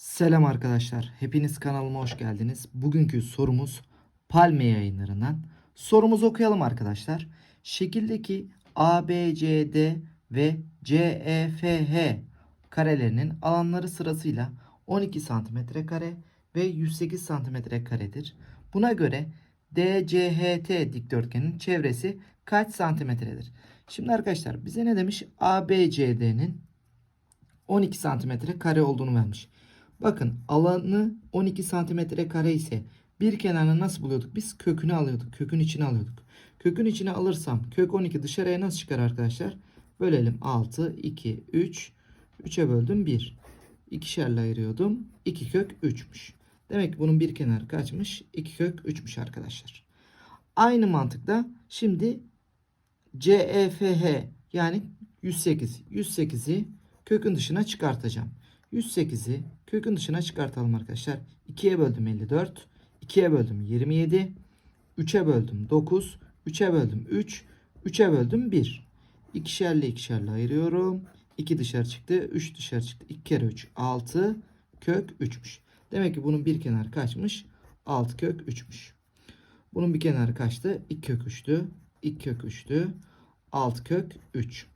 Selam arkadaşlar. Hepiniz kanalıma hoş geldiniz. Bugünkü sorumuz Palme yayınlarından. Sorumuzu okuyalım arkadaşlar. Şekildeki ABCD ve CEFH karelerinin alanları sırasıyla 12 cm kare ve 108 cm karedir. Buna göre DCHT dikdörtgenin çevresi kaç santimetredir? Şimdi arkadaşlar bize ne demiş? ABCD'nin 12 santimetre kare olduğunu vermiş. Bakın alanı 12 santimetre kare ise bir kenarını nasıl buluyorduk? Biz kökünü alıyorduk. Kökün içine alıyorduk. Kökün içine alırsam kök 12 dışarıya nasıl çıkar arkadaşlar? Bölelim 6, 2, 3. 3'e böldüm 1. İkişerle ayırıyordum. 2 kök 3'müş. Demek ki bunun bir kenarı kaçmış? 2 kök 3'müş arkadaşlar. Aynı mantıkla şimdi CEFH yani 108. 108'i kökün dışına çıkartacağım. 108'i kökün dışına çıkartalım arkadaşlar. 2'ye böldüm 54. 2'ye böldüm 27. 3'e böldüm 9. 3'e böldüm 3. 3'e böldüm 1. İkişerle ikişerle ayırıyorum. 2 dışarı çıktı. 3 dışarı çıktı. 2 kere 3 6 kök 3'müş. Demek ki bunun bir kenarı kaçmış? 6 kök 3'müş. Bunun bir kenarı kaçtı? 2 kök 3'tü. 2 kök 3'tü. 6 kök 3.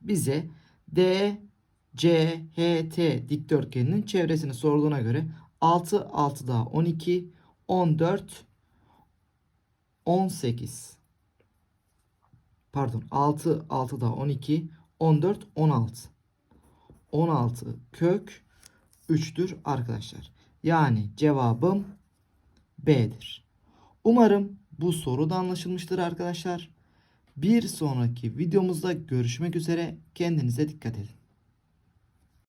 Bize D CHT dikdörtgeninin çevresini sorduğuna göre 6 6 daha 12 14 18 pardon 6 6 daha 12 14 16 16 kök 3'tür arkadaşlar. Yani cevabım B'dir. Umarım bu soru da anlaşılmıştır arkadaşlar. Bir sonraki videomuzda görüşmek üzere. Kendinize dikkat edin.